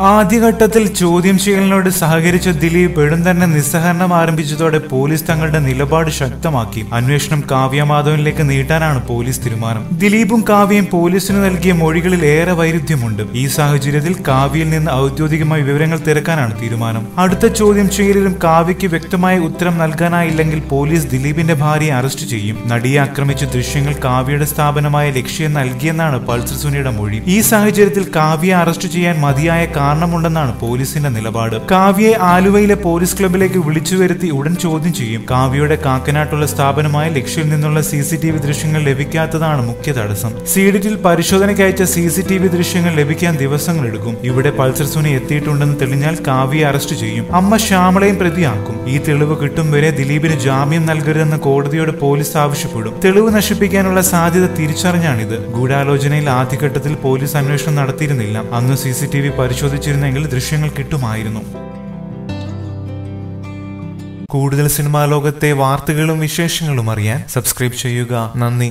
ആദ്യഘട്ടത്തിൽ ചോദ്യം ചെയ്യലിനോട് സഹകരിച്ച ദിലീപ് ഉടൻ തന്നെ നിസ്സഹരണം ആരംഭിച്ചതോടെ പോലീസ് തങ്ങളുടെ നിലപാട് ശക്തമാക്കി. അന്വേഷണം കാവ്യ മാധവനിലേക്ക് നീട്ടാനാണ് പോലീസ് തീരുമാനം. ദിലീപും കാവ്യയും പോലീസിന് നൽകിയ മൊഴികളിൽ ഏറെ വൈരുദ്ധ്യമുണ്ട്. ഈ സാഹചര്യത്തിൽ കാവ്യയിൽ നിന്ന് ഔദ്യോഗികമായി വിവരങ്ങൾ തിരക്കാനാണ് തീരുമാനം. അടുത്ത ചോദ്യം ചെയ്യലിലും കാവ്യയ്ക്ക് വ്യക്തമായ ഉത്തരം നൽകാനായില്ലെങ്കിൽ പോലീസ് ദിലീപിന്റെ ഭാര്യയെ അറസ്റ്റ് ചെയ്യും. നടിയെ ആക്രമിച്ച ദൃശ്യങ്ങൾ കാവ്യയുടെ സ്ഥാപനമായ ലക്ഷ്യം നൽകിയെന്നാണ് പൾസർ സുനിയുടെ മൊഴി. ഈ സാഹചര്യത്തിൽ കാവ്യയെ അറസ്റ്റ് ചെയ്യാൻ മതിയായ കാരണമുണ്ടെന്നാണ് പോലീസിന്റെ നിലപാട്. കാവ്യയെ ആലുവയിലെ പോലീസ് ക്ലബിലേക്ക് വിളിച്ചു വരുത്തി ഉടൻ ചോദ്യം ചെയ്യും. കാവ്യയുടെ കാക്കനാട്ടുള്ള സ്ഥാപനമായ ലക്ഷ്യയിൽ നിന്നുള്ള സി സി ടി വി ദൃശ്യങ്ങൾ ലഭിക്കാത്തതാണ് മുഖ്യ തടസ്സം. സീഡിറ്റിൽ പരിശോധനയ്ക്ക് അയച്ച സി സി ടി വി ദൃശ്യങ്ങൾ ലഭിക്കാൻ ദിവസങ്ങൾ എടുക്കും. ഇവിടെ പൾസർ സുനി എത്തിയിട്ടുണ്ടെന്ന് തെളിഞ്ഞാൽ കാവ്യയെ അറസ്റ്റ് ചെയ്യും. അമ്മ ശ്യാമളയും പ്രതിയാക്കും. ഈ തെളിവ് കിട്ടും വരെ ദിലീപിന് ജാമ്യം നൽകരുതെന്ന് കോടതിയോട് പോലീസ് ആവശ്യപ്പെടും. തെളിവ് നശിപ്പിക്കാനുള്ള സാധ്യത തിരിച്ചറിഞ്ഞാണിത്. ഗൂഢാലോചനയിൽ ആദ്യഘട്ടത്തിൽ പോലീസ് അന്വേഷണം നടത്തിയിരുന്നില്ല. അന്ന് സി സി ടി വി പരിശോധിച്ചിരുന്നെങ്കിൽ ദൃശ്യങ്ങൾ കിട്ടുമായിരുന്നു. കൂടുതൽ സിനിമാ ലോകത്തെ വാർത്തകളും വിശേഷങ്ങളും അറിയാൻ സബ്സ്ക്രൈബ് ചെയ്യുക. നന്ദി.